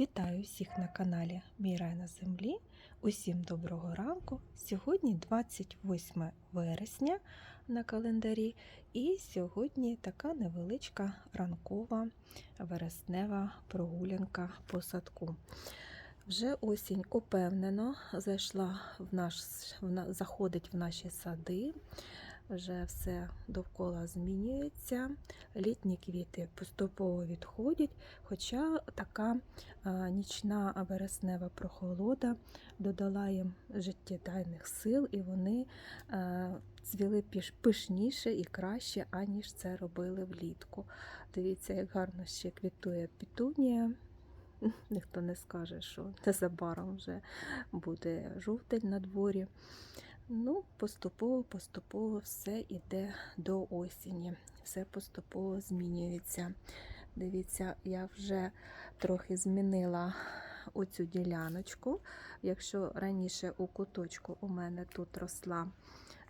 Вітаю всіх на каналі Мій рай на землі. Усім доброго ранку. Сьогодні 28 вересня на календарі, і сьогодні така невеличка ранкова вереснева прогулянка по садку. Вже осінь упевнено зайшла в наш, заходить в наші сади. Вже все довкола змінюється, літні квіти поступово відходять, хоча така нічна вереснева прохолода додала їм життєдайних сил, і вони цвіли пишніше і краще, аніж це робили влітку. Дивіться, як гарно ще квітує пітунія. Ніхто не скаже, що незабаром вже буде жовтень на дворі. Ну, поступово, поступово все йде до осені, все поступово змінюється. Дивіться, я вже трохи змінила оцю діляночку. Якщо раніше у куточку у мене тут росла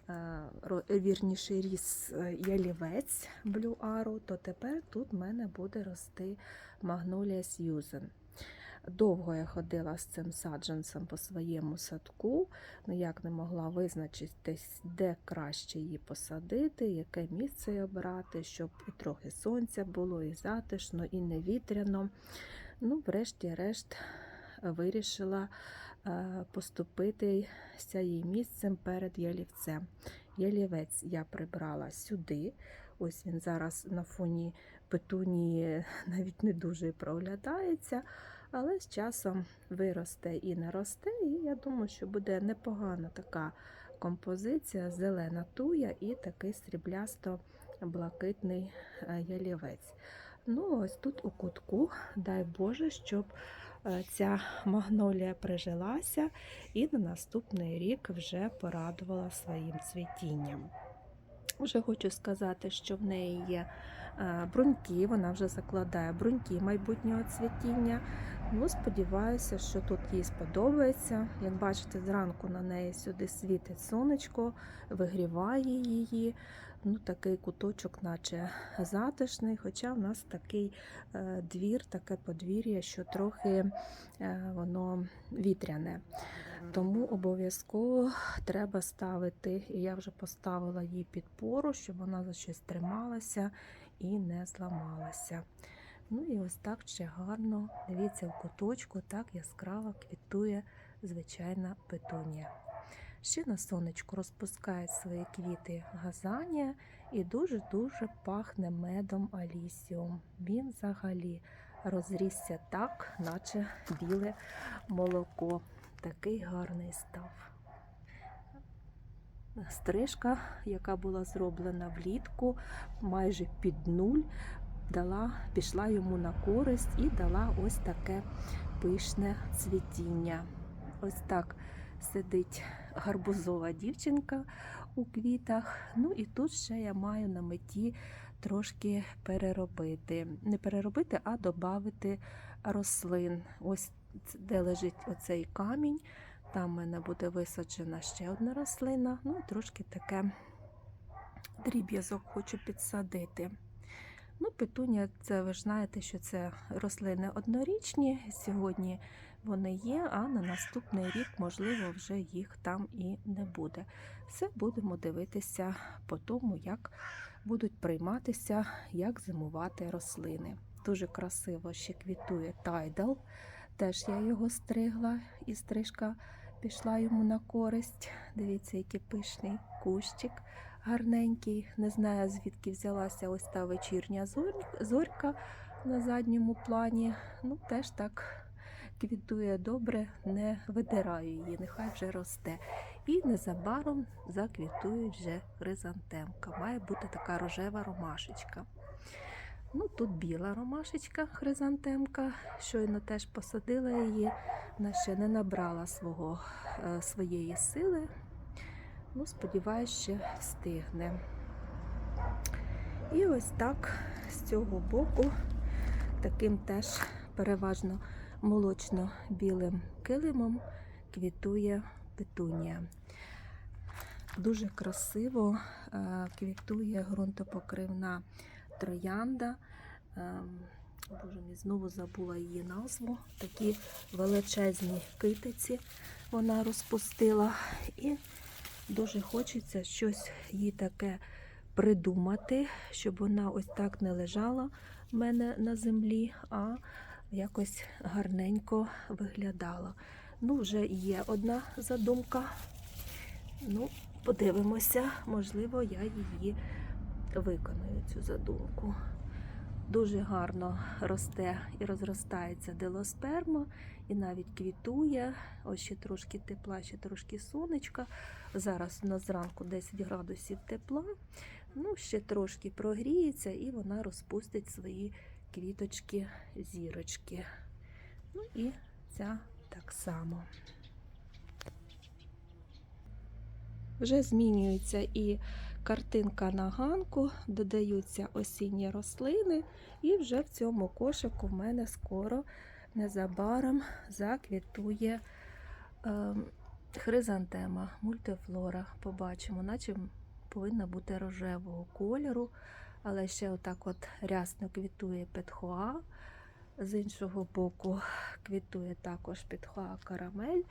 е, вірніше ріс е, ялівець Blue Arrow, то тепер тут в мене буде рости Магнолія Сьюзен. Довго я ходила з цим саджанцем по своєму садку, ніяк не могла визначитись, де краще її посадити, яке місце її обрати, щоб і трохи сонця було, і затишно, і не вітряно. Ну, врешті-решт, вирішила е, поступитися їй місцем перед ялівцем. Ялівець я прибрала сюди. Ось він зараз на фоні петунії навіть не дуже проглядається, але з часом виросте і наросте, і я думаю, що буде непогана така композиція, зелена туя і такий сріблясто-блакитний е, ялівець. Ну, ось тут у кутку, дай Боже, щоб е, ця магнолія прижилася і на наступний рік вже порадувала своїм цвітінням. Вже хочу сказати, що в неї є е, бруньки, вона вже закладає бруньки майбутнього цвітіння. Ну, сподіваюся, що тут їй сподобається. Як бачите, зранку на неї сюди світить сонечко, вигріває її. Ну, такий куточок, наче затишний, хоча в нас такий е, двір, таке подвір'я, що трохи е, воно вітряне. Тому обов'язково треба ставити, і я вже поставила їй підпору, щоб вона за щось трималася і не зламалася. Ну і ось так ще гарно, дивіться, в куточку так яскраво квітує звичайна петунія. Ще на сонечку розпускають свої квіти газанія і дуже-дуже пахне медом алісіум. Він взагалі розрісся так, наче біле молоко. Такий гарний став. Стрижка, яка була зроблена влітку, майже під нуль, дала, пішла йому на користь і дала ось таке пишне цвітіння. Ось так сидить гарбузова дівчинка у квітах. Ну і тут ще я маю на меті трошки переробити. Не переробити, а додати рослин. Ось де лежить оцей камінь. Там в мене буде висаджена ще одна рослина. Ну і трошки таке дріб'язок хочу підсадити. Ну, петунія, це ви ж знаєте, що це рослини однорічні. Сьогодні вони є, а на наступний рік, можливо, вже їх там і не буде. Все будемо дивитися по тому, як будуть прийматися, як зимувати рослини. Дуже красиво ще квітує тайдал. Теж я його стригла, і стрижка пішла йому на користь. Дивіться, який пишний кущик гарненький. Не знаю, звідки взялася ось та вечірня зорь- зорька на задньому плані. Ну, теж так квітує добре, не видираю її, нехай вже росте. І незабаром заквітує вже хризантемка. Має бути така рожева ромашечка. Ну, тут біла ромашечка, хризантемка. Щойно теж посадила її, вона ще не набрала свого, е, своєї сили. Ну, сподіваюся, ще встигне. І ось так з цього боку, таким теж переважно молочно-білим килимом квітує петунія. Дуже красиво е, квітує ґрунтопокривна троянда. Ем, Боже мій, знову забула її назву. Такі величезні китиці вона розпустила. І дуже хочеться щось їй таке придумати, щоб вона ось так не лежала в мене на землі, а якось гарненько виглядала. Ну, вже є одна задумка. Ну, подивимося, можливо, я її виконую, цю задумку. Дуже гарно росте і розростається делосперма, і навіть квітує. Ось ще трошки тепла, ще трошки сонечка. Зараз у нас зранку 10 градусів тепла. Ну, ще трошки прогріється, і вона розпустить свої квіточки, зірочки. Ну і ця так само. Вже змінюється і картинка на ганку, додаються осінні рослини, і вже в цьому кошику в мене скоро незабаром заквітує е, хризантема, мультифлора. Побачимо, наче повинна бути рожевого кольору, але ще отак от рясно квітує петхоа. З іншого боку квітує також петхоа карамель.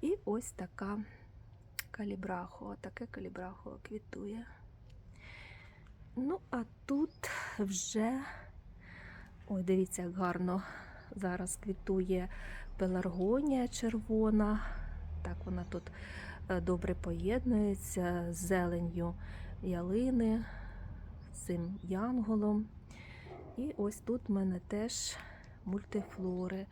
І ось така калібрахо, таке калібрахо квітує. Ну, а тут вже, ой, дивіться, як гарно зараз квітує пеларгонія червона. Так вона тут е, добре поєднується з зеленню ялини, з цим янголом. І ось тут в мене теж мультифлори.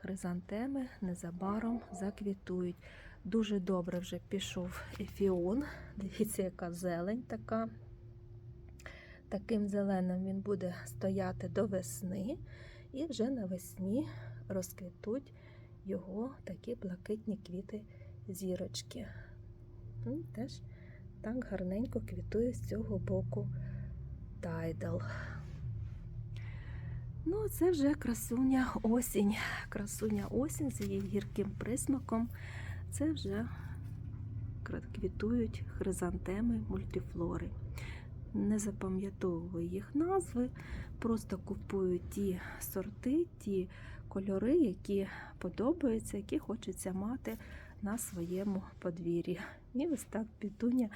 Хризантеми незабаром заквітують. Дуже добре вже пішов ефіон. Дивіться, яка зелень така. Таким зеленим він буде стояти до весни, і вже навесні розквітуть його такі блакитні квіти зірочки. Ну, Теж так гарненько квітує з цього боку тайдал. Ну, це вже красуня осінь. Красуня осінь з її гірким присмаком. Це вже квітують хризантеми мультифлори. Не запам'ятовую їх назви, просто купую ті сорти, ті кольори, які подобаються, які хочеться мати на своєму подвір'ї. І ось так пітуня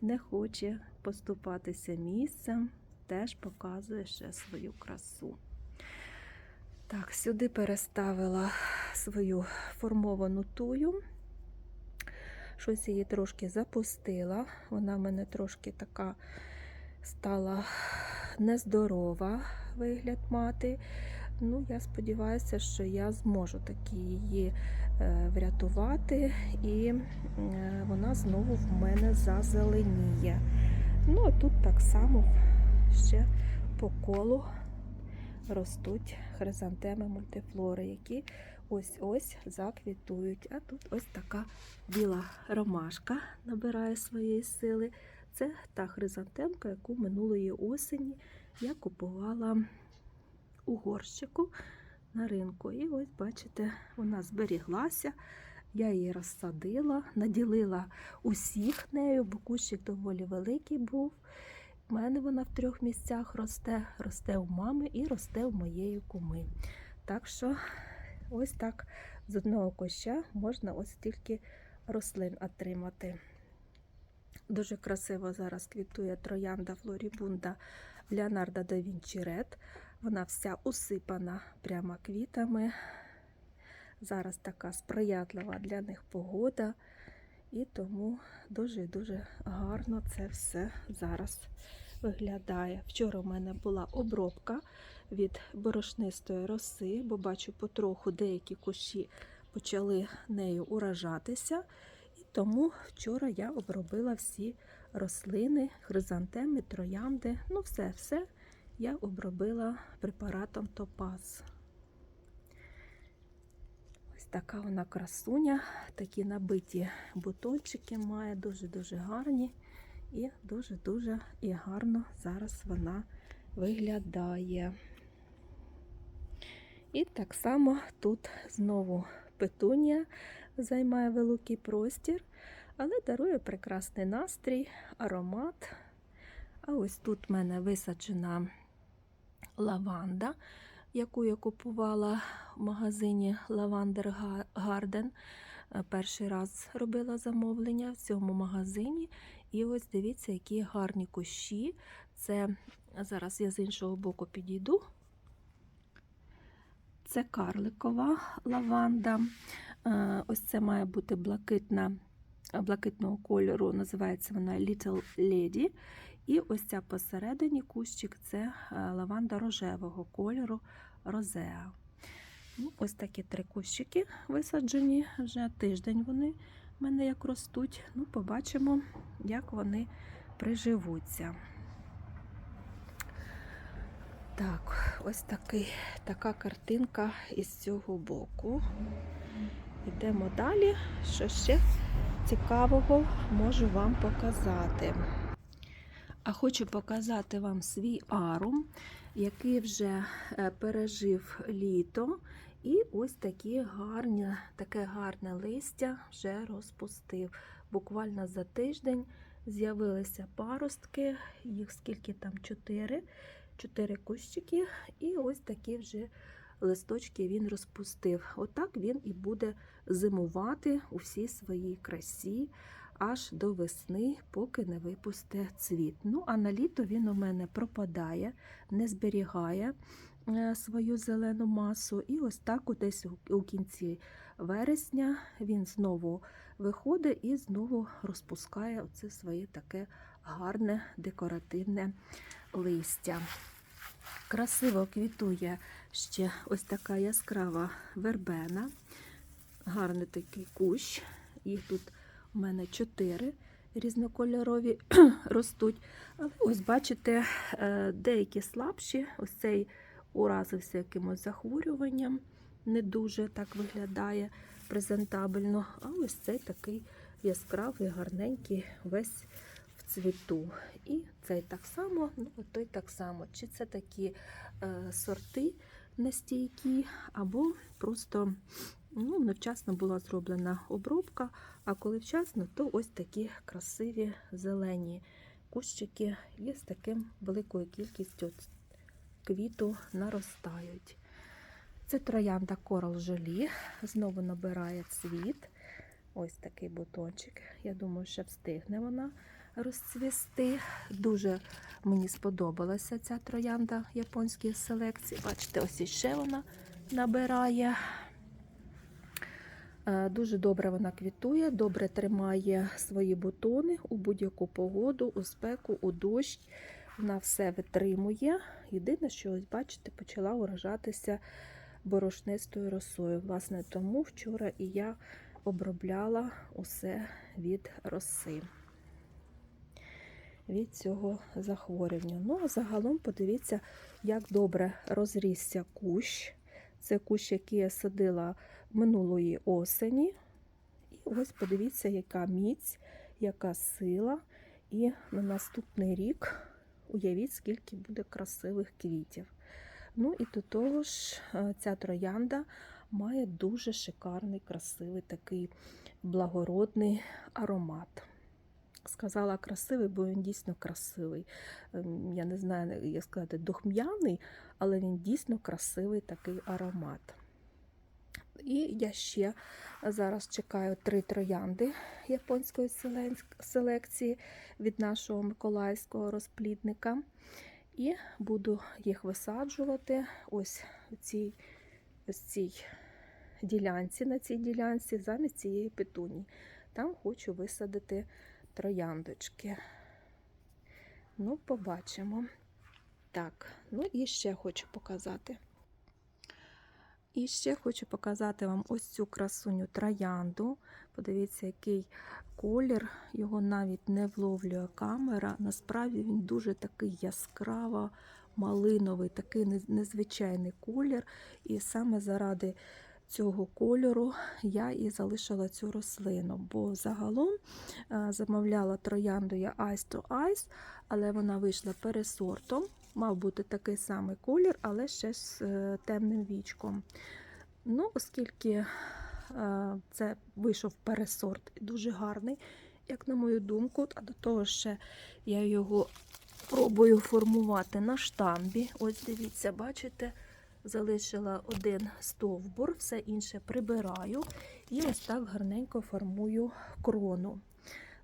не хоче поступатися місцем, теж показує ще свою красу. Так, сюди переставила свою формовану тую. Щось її трошки запустила. Вона в мене трошки така стала нездорова вигляд мати. Ну, я сподіваюся, що я зможу таки її е, врятувати, і е, вона знову в мене зазеленіє. Ну, а тут так само ще по колу ростуть хризантеми мультифлори, які ось-ось заквітують. А тут ось така біла ромашка набирає своєї сили. Це та хризантемка, яку минулої осені я купувала у горщику на ринку. І ось, бачите, вона зберіглася. Я її розсадила, наділила усіх нею, бо кущик доволі великий був. У мене вона в трьох місцях росте, росте у мами і росте у моєї куми. Так що, ось так з одного куща можна ось тільки рослин отримати. Дуже красиво зараз квітує троянда флорібунда Леонардо да Вінчі Ред. Вона вся усипана прямо квітами. Зараз така сприятлива для них погода, і тому дуже-дуже гарно це все зараз виглядає. Вчора у мене була обробка від борошнистої роси, бо бачу, потроху деякі кущі почали нею уражатися. Тому вчора я обробила всі рослини, хризантеми, троянди. Ну, все-все я обробила препаратом Топаз. Ось така вона красуня, такі набиті бутончики має, дуже-дуже гарні. І дуже-дуже і гарно зараз вона виглядає. І так само тут знову петунія займає великий простір, але дарує прекрасний настрій, аромат. А ось тут в мене висаджена лаванда. яку я купувала в магазині Ga- Garden. Е, Перший раз робила замовлення в цьому магазині. І ось дивіться, які гарні кущі. Це зараз я з іншого боку підійду. Це карликова лаванда. Е, Ось це має бути блакитна, блакитного кольору, називається вона Little Lady. І ось ця посередині кущик це е, лаванда рожевого кольору розеа. Ну, ось такі три кущики висаджені. Вже тиждень вони в мене як ростуть. Ну, побачимо, як вони приживуться. Так, ось такий, така картинка із цього боку. Йдемо далі. Що ще цікавого можу вам показати. А хочу показати вам свій арум, який вже е, пережив літо. І ось такі гарні, таке гарне листя вже розпустив. Буквально за тиждень з'явилися паростки, їх скільки там чотири, чотири кущики, і ось такі вже листочки він розпустив. Отак він і буде зимувати у всій своїй красі аж до весни, поки не випусте цвіт. Ну, а на літо він у мене пропадає, не зберігає е, свою зелену масу. І ось так десь у- кінці вересня він знову виходить і знову розпускає оце своє таке гарне декоративне листя. Красиво квітує ще ось така яскрава вербена, гарний такий кущ. Їх тут у мене чотири різнокольорові ростуть. Але ось бачите, е, деякі слабші. Ось цей уразився якимось захворюванням, не дуже так виглядає презентабельно. А ось цей такий яскравий, гарненький, весь цвіту. І цей так само, ну той так само. Чи це такі е, сорти нестійкі, або просто ну, невчасно була зроблена обробка, а коли вчасно, то ось такі красиві зелені кущики і з таким великою кількістю квіту наростають. Це троянда Coral Желі, знову набирає цвіт. Ось такий бутончик. Я думаю, що встигне вона розцвісти. Дуже мені сподобалася ця троянда японської селекції. Бачите, ось іще вона набирає. Е, Дуже добре вона квітує, добре тримає свої бутони у будь-яку погоду, у спеку, у дощ. Вона все витримує. Єдине, що ось бачите, почала уражатися борошнистою росою. Власне, тому вчора і я обробляла усе від роси. Від цього захворювання. Ну, а загалом подивіться, як добре розрісся кущ. Це кущ, який я садила минулої осені. І ось подивіться, яка міць, яка сила. І на наступний рік уявіть, скільки буде красивих квітів. Ну і до того ж, е, ця троянда має дуже шикарний, красивий такий благородний аромат. Сказала красивий, бо він дійсно красивий. Ем, Я не знаю, як сказати, духм'яний, але він дійсно красивий такий аромат. І я ще зараз чекаю три троянди японської селекції від нашого миколаївського розплідника. І буду їх висаджувати ось у цій, ось цій ділянці, на цій ділянці, замість цієї петуні. Там хочу висадити трояндочки. Ну, побачимо. Так, ну і ще хочу показати. І ще хочу показати вам ось цю красуню троянду. Подивіться, який колір, його навіть не вловлює камера. Насправді він дуже такий яскраво малиновий, такий незвичайний колір. І саме заради цього кольору я і залишила цю рослину. Бо загалом е, замовляла троянду я Ice to Ice, але вона вийшла пересортом. Мав бути такий самий колір, але ще з е, темним вічком. Ну, оскільки е, це вийшов пересорт дуже гарний, як на мою думку, а до того ще я його пробую формувати на штамбі. Ось дивіться, бачите, залишила один стовбур, все інше прибираю і ось так гарненько формую крону.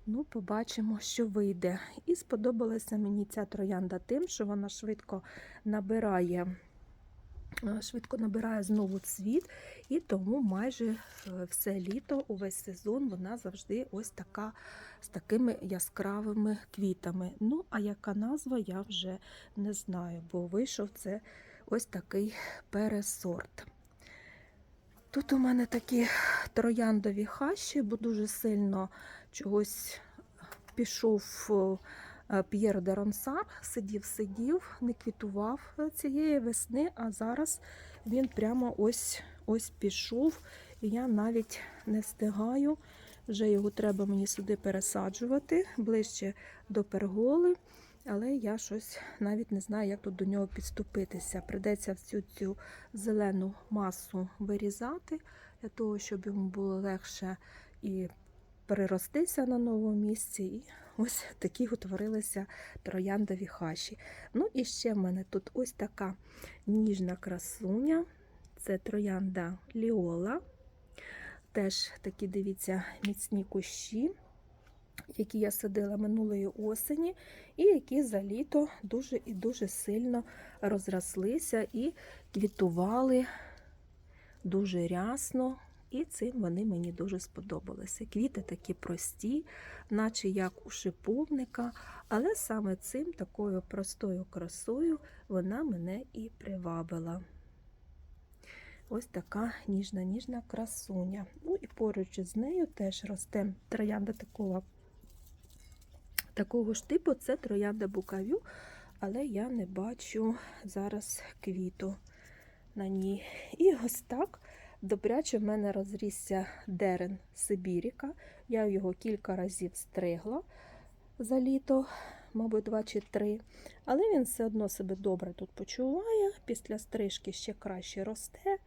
Ну, побачимо, що вийде. І сподобалася мені ця троянда тим, що вона швидко набирає, е, швидко набирає знову цвіт, і тому майже е, все літо, увесь сезон вона завжди ось така з такими яскравими квітами. Ну, а яка назва, я вже не знаю, бо вийшов це ось такий пересорт. Тут у мене такі трояндові хащі, бо дуже сильно чогось пішов е, П'єр де Ронсар, сидів, сидів, не квітував цієї весни, а зараз він прямо ось ось пішов, і я навіть не встигаю. Вже його треба мені сюди пересаджувати ближче до перголи. Але я щось навіть не знаю, як тут до нього підступитися. Придеться всю цю зелену масу вирізати для того, щоб йому було легше і переростися на новому місці. І ось такі утворилися трояндові хаші. Ну і ще в мене тут ось така ніжна красуня. Це троянда Ліола. Теж такі, дивіться, міцні кущі, які я садила минулої осені, і які за літо дуже і дуже сильно розрослися і квітували дуже рясно. І цим вони мені дуже сподобалися. Квіти такі прості, наче як у шиповника, але саме цим такою простою красою вона мене і привабила. Ось така ніжна ніжна красуня. Ну і поруч з нею теж росте троянда такого такого ж типу, це троянда букавю, але я не бачу зараз квіту на ній. І ось так добряче в мене розрісся дерен Сибіріка. Я його кілька разів стригла за літо, мабуть, два чи три. Але він все одно себе добре тут почуває. Після стрижки ще краще росте.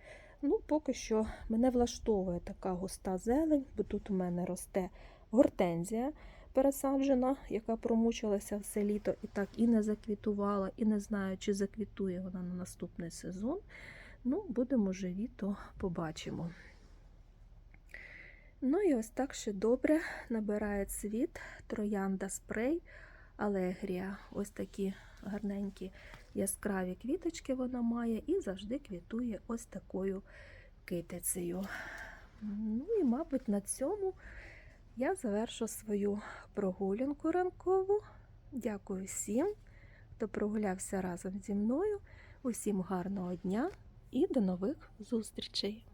Ну, поки що мене влаштовує така густа зелень, бо тут у мене росте гортензія пересаджена, яка промучилася все літо і так і не заквітувала, і не знаю, чи заквітує вона на наступний сезон. Ну, будемо живі, то побачимо. Ну і ось так ще добре набирає цвіт, троянда спрей, алегрія. Ось такі гарненькі яскраві квіточки вона має і завжди квітує ось такою китицею. Ну і, мабуть, на цьому я завершу свою прогулянку ранкову. Дякую всім, хто прогулявся разом зі мною. Усім гарного дня і до нових зустрічей!